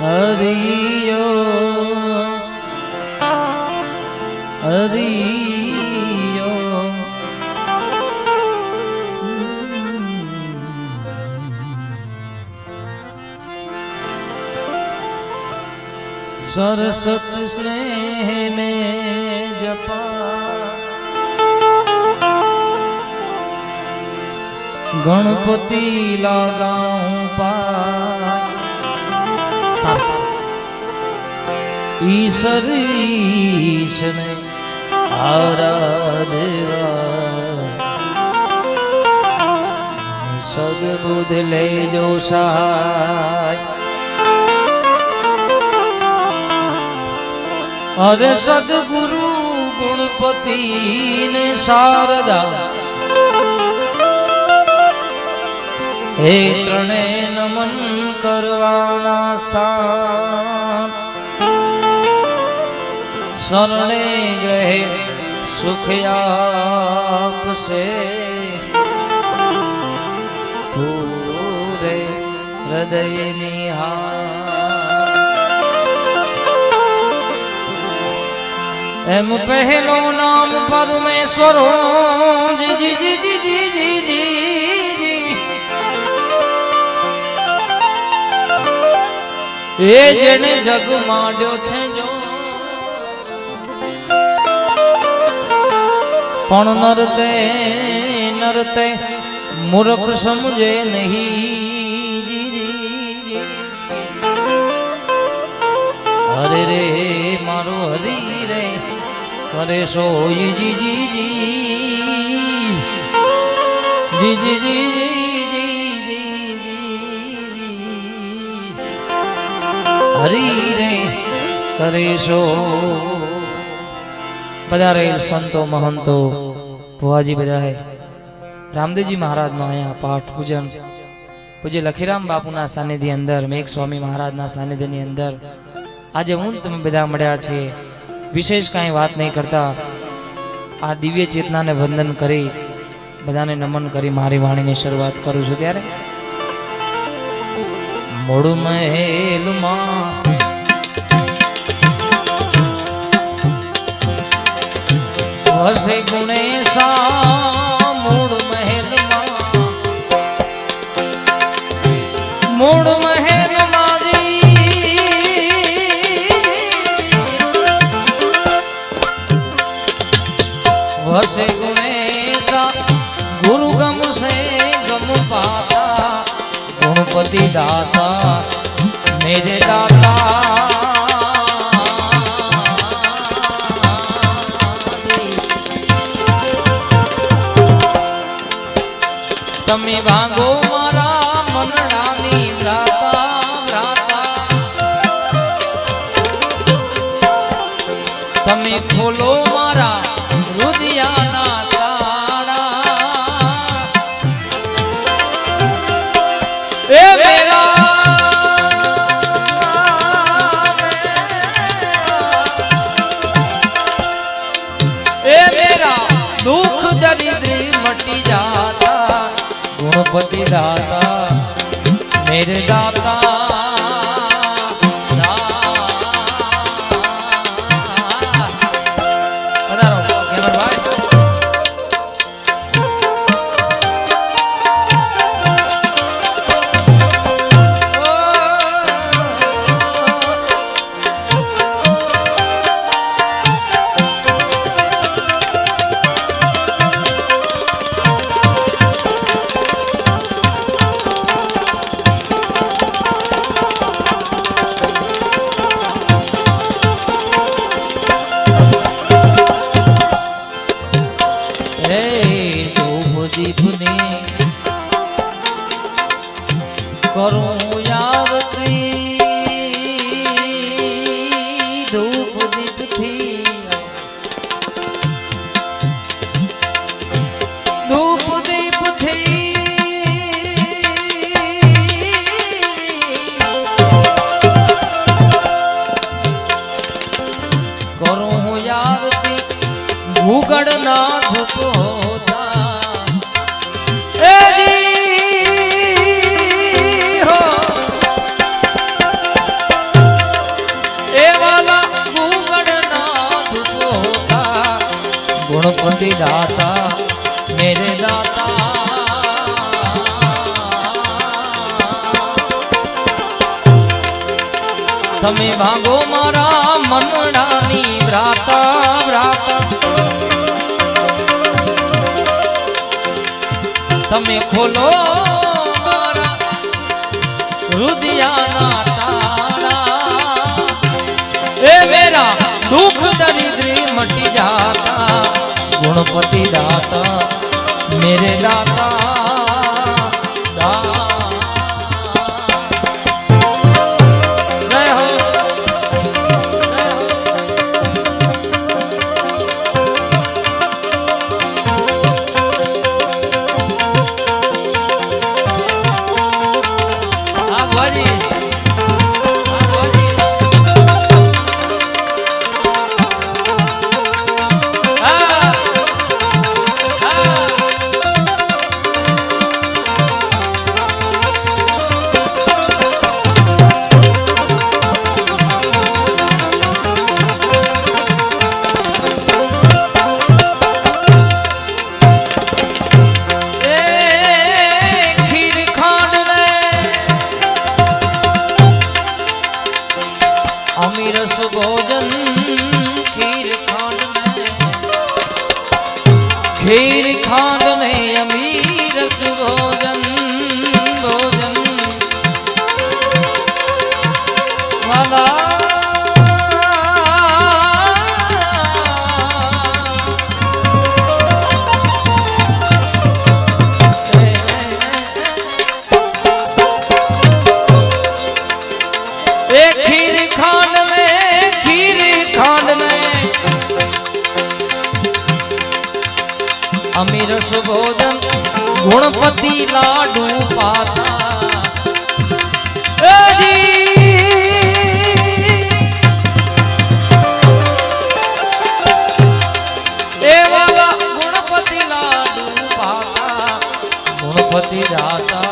હરિયો હરિયો. સરસત સ્નેહ में જપા ગણપતિ લગાઉં પા ઈશ્વર ઈશને આરાધવા. સદબુદ્ધ લેજો સહાય અરે સદગુરુ ગુણપતિ ને શારદા હે ત્રણે નમન કરવાના સ્થાન. શરણે ગ્રહે સુખ આપશે. પૂરે હૃદય નિહાર એમ પહેલો નામ પરમેશ્વરો. જી જી જી જી જી જી જી. એ જેને જગ માંડ્યો છે જો. પણ નરતે નરતે મૂર્ખ સમજે નહીં. હરે રે, મારો હરી રે, કરે સોઈ જી જી. જી જી જી જી. હરી રે કરીશો પધારેલ સંતો, મહંતો, ભુવાજી બધાએ, રામદેવજી મહારાજનો અહીંયા પાઠ પૂજન. પૂજ્ય લખીરામ બાપુના સાનિધ્ય અંદર, મેઘ સ્વામી મહારાજના સાનિધ્યની અંદર, આજે હું તમે બધા મળ્યા છીએ. વિશેષ કાંઈ વાત નહીં કરતા. આ દિવ્ય ચેતનાને વંદન કરી, બધાને નમન કરી, મારી વાણીની શરૂઆત કરું છું ત્યારે. મોડું મહેલમાં વસે ગુણેશા મૂળ મહેલમાં મૂળ તમે ભાંગો મારા મનડાની રાતા રાતા. તમે ખોલો ગુણપતિ દાતા મેરે દાતા તમે ભાગો મારા મનડાની ભ્રાતા ભ્રાતા તમે ખોલો મારા રુદિયાના તારા એ મેરા દુઃખ દરિદ્રી મટી જાતા, ગુણપતિ દાતા, મેરે દાતા. અમે રસબોધન ગુણપતિ લાડુ પાતા. ગુણપતિ લાડુ પાતા. ગુણપતિ દાતા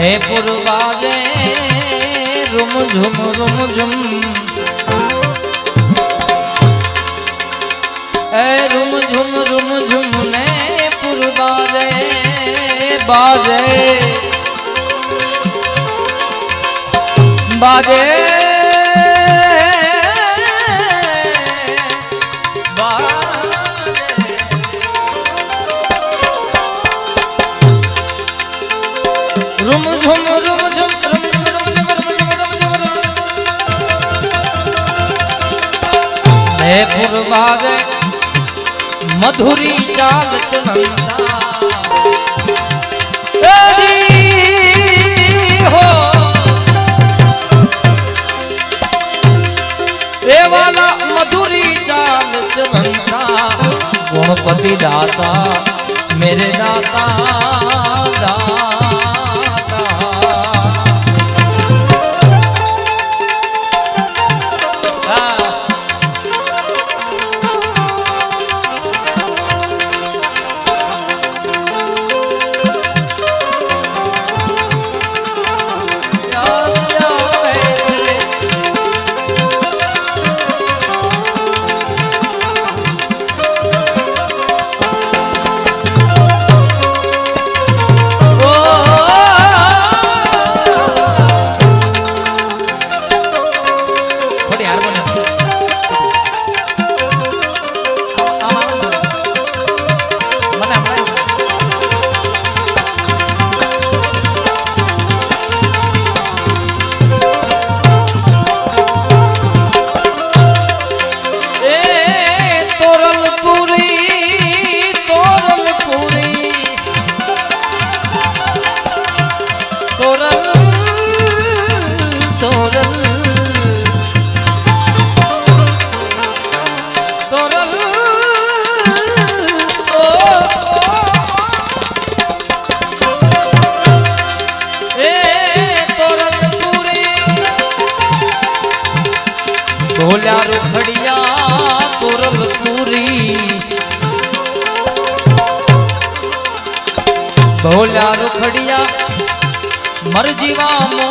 હે પૂર્વાદે રૂમ ઝુમ રૂમ ઝુમ. એ રૂમ ઝુમ રૂમ ઝુમ ને પૂર્વાદે બાજે. બાજે. મધુરી ચાલ ચલન મર જીવા